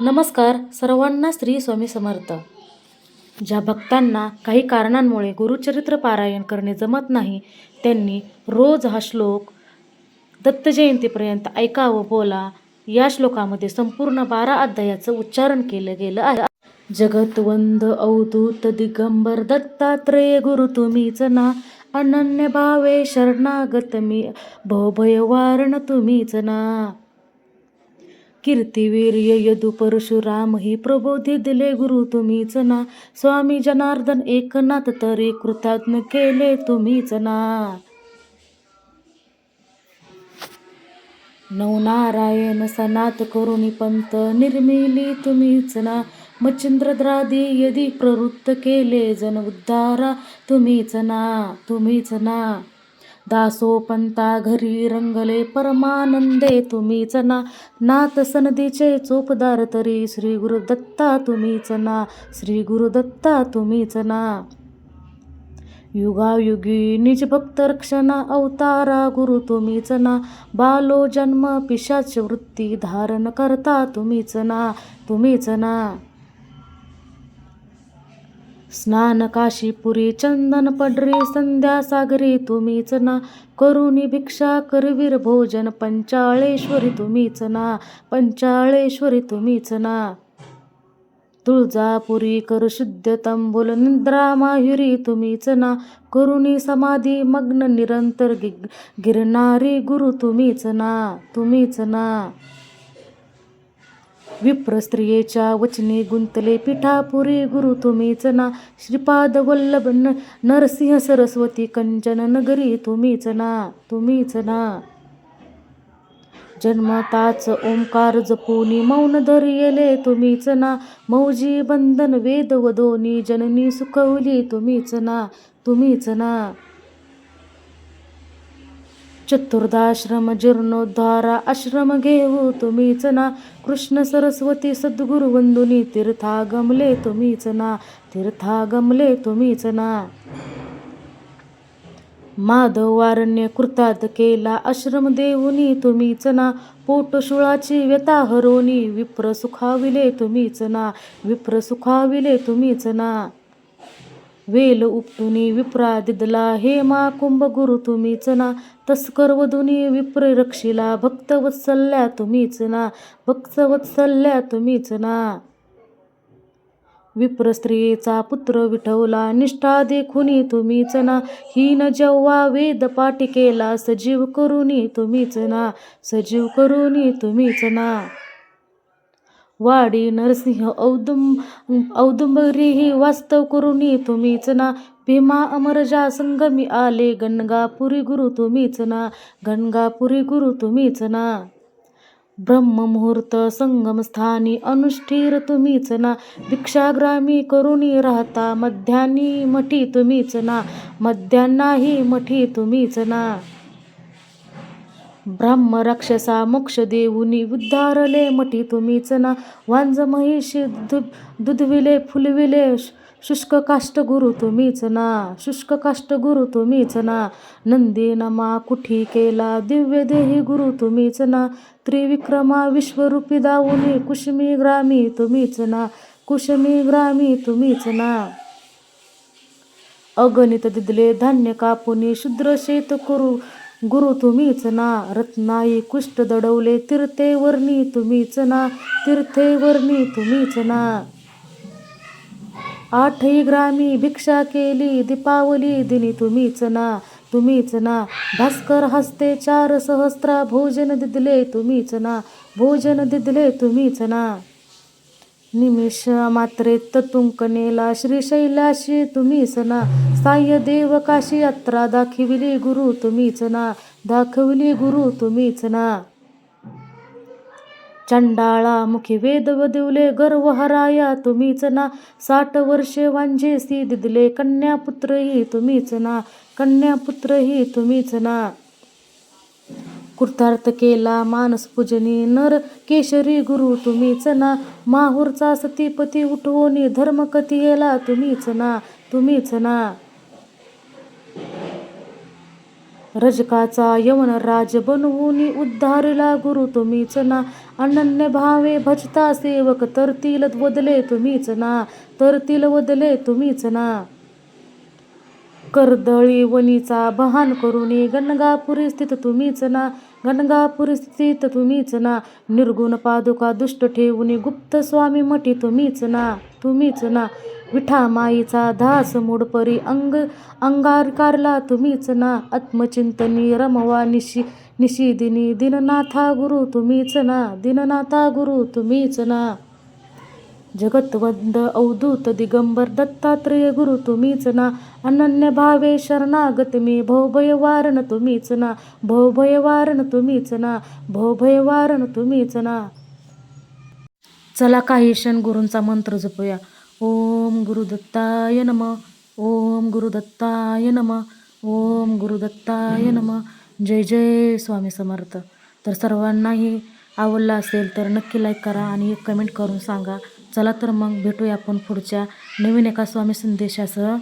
नमस्कार सर्वांना श्री स्वामी समर्थ. ज्या भक्तांना काही कारणांमुळे गुरुचरित्र पारायण करणे जमत नाही त्यांनी रोज हा श्लोक दत्त जयंतीपर्यंत ऐका व बोला. या श्लोकामध्ये संपूर्ण बारा अध्यायाचं उच्चारण केलं गेलं आहे. जगतवंद अवधूत दिगंबर दत्तात्रेय गुरु तुम्हीच ना अनन्य भावे शरणागत मी भवभय वारण तुम्हीच ना. कीर्तिवीर्य यदु परशुराम ही प्रबोधी दिले गुरु तुम्हीच ना स्वामी जनार्दन एकनाथ तरी कृतज्ञ केले तुम्हीच ना नवनारायण सनात करुणी पंत निर्मिली तुम्हीच ना मच्छिंद्रद्रादी यदी प्रवृत्त केले जन उद्धारा तुम्हीच ना तुम्हीच ना दासोपंता घरी रंगले परमानंदे तुम्हीच ना नाथ सनदीचे चोपदार तरी श्री गुरुदत्ता तुम्हीच ना श्री गुरुदत्ता तुम्हीच ना युगायुगी निज भक्त रक्षणा अवतारा गुरु तुम्हीच ना बालो जन्म पिशाच वृत्ती धारण करता तुम्हीच ना तुम्हीच ना स्नान काशीपुरी चंदन पडरी संध्या सागरी तुम्हीच ना. करुणी भिक्षा करवीर भोजन पंचाळेश्वरी तुम्हीच ना. पंचाळेश्वरी तुम्हीच ना. तुळजापुरी कर शुद्ध तंबुल निद्रा मायुरी तुम्हीच ना. करुणी समाधी मग्न निरंतर गि गिरणारी गुरु तुम्हीच ना. तुम्हीच ना. विप्र स्त्रियेच्या वचने गुंतले पिठापुरी गुरु तुम्हीच ना श्रीपाद वल्लभ न नरसिंह सरस्वती कंचन नगरी तुम्हीच ना तुम्हीच ना जन्मताच ओंकार जपुनी मौन धरियले तुम्हीच ना मौजी बंधन वेद वदोनी जननी सुखवली तुम्हीच ना तुम्हीच ना चतुर्दाश्रम जीर्णोद्धारा आश्रम घेऊ तुम्हीच ना. कृष्ण सरस्वती सद्गुरु वंदुनी तीर्था गमले तुम्हीच ना. तीर्था गमले तुम्हीच ना. माधव वारण्य केला आश्रम देऊनी तुम्हीच ना. पोटशुळाची व्यथा हरोनी विप्र सुखाविले तुम्हीच ना. विप्र सुखाविले तुम्हीच ना. वेल उपटुनी विप्रा दिदला हे मा कुंभ गुरु तुम्हीच ना तस्कर वधुनी विप्र रक्षिला भक्त वत्सल्या तुम्हीच ना भक्त वत्सल्या तुम्हीच ना विप्र स्त्रियेचा पुत्र विठवला निष्ठा देखुनी तुम्हीच ना हीन जेव्हा वेद पाठी केला सजीव करुनी तुम्हीच ना सजीव करुनी तुम्हीच ना वाडी नरसिंह औदुंब औदुंबरीही वास्तव करुनी तुम्हीच ना. भीमा अमरजा संगमी आले गणगापुरी गुरु तुम्हीच ना. गणगापुरी गुरु तुम्हीच ना. ब्रह्ममुहूर्त संगमस्थानी अनुष्ठीर तुम्हीच ना. भिक्षाग्रामी करुणी राहता मध्यानी मठी तुम्हीच ना. मध्यान्नाही मठी तुम्हीच ना. ब्रह्म राक्षसा मोक्ष देऊनी उद्धारले मठी तुम्हीच ना वांज महिषी दु दुधविले फुलविले शुष्क काष्ट गुरु तुम्हीच ना शुष्क काष्ट गुरु तुम्हीच ना नंदी नमा कुठी केला दिव्य देही गुरु तुम्हीच ना त्रिविक्रमा विश्वरूपी दाऊनी कुशमी ग्रामी तुम्हीच ना कुशमी ग्रामी तुम्हीच ना अगणित दिदले धान्य कापुनी शुद्र शेत करू गुरु तुम्हीच ना रत्नाई कुष्ट दडवले तीर्थे वर्णी तुम्हीच ना तीर्थे वर्णी तुम्हीच ना. आठही ग्रामी भिक्षा केली दीपावली दिनी तुम्हीच ना तुम्हीच ना. भास्कर हस्ते चार सहस्त्रा भोजन दिदले तुम्हीच ना भोजन दिदले तुम्हीच ना. निमिष मात्रे ततुंकनेला श्रीशैलाशी तुम्हीच ना साह्य देव काशी यात्रा दाखविली गुरु तुम्हीच ना दाखविली गुरु तुम्हीच ना चंडाळा मुखी वेद वदिवले गर्व हराया तुम्हीच ना साठ वर्षे वांझेसी दिदले कन्यापुत्रही तुम्हीच ना कन्यापुत्रही तुम्हीच ना कृतार्थ केला मानस पूजनी. नर केशरी गुरु तुम्हीच ना. माहूरचा सतीपती उठवोनी धर्म कथियेला तुम्हीच ना. तुम्हीच ना. रजकाचा यवन राज बनवून उद्धारला गुरु तुम्हीच ना. अनन्य भावे भजता सेवक तरतील वदले तुम्हीच ना. तरतील वदले तुम्हीच ना. कर्दळी वनीचा बहान करुणी गणगापुरी स्थित तुम्हीच ना. गणगापुरी स्थित तुम्हीच ना. निर्गुण पादुका दुष्ट ठेवून गुप्त स्वामी मठी तुम्हीच ना. तुम्हीच ना. विठा माईचा धास मोडपरी अंग अंगारकारला तुम्हीच ना. आत्मचिंतनी रमवा निशी निशिदिनी. दिननाथा गुरु तुम्हीच ना. दिननाथा गुरु तुम्हीच ना. जगतवंद अवधूत दिगंबर दत्तात्रेय गुरु तुम्हीच ना अनन्य भावे शरणागत मी भवभय वारण तुम्हीच ना भवभय वारण तुम्हीच ना भवभय वारण तुम्हीच ना चला काही क्षण गुरूंचा मंत्र जपूया ओम गुरुदत्ताय नम ओम गुरुदत्ताय नम ओम गुरुदत्ताय नम जय जय स्वामी समर्थ तर सर्वांनाही आवडला असेल तर नक्की लाईक करा आणि एक कमेंट करून सांगा चला तर मग भेटूया आपण पुढच्या नवीन एका स्वामी संदेशासह.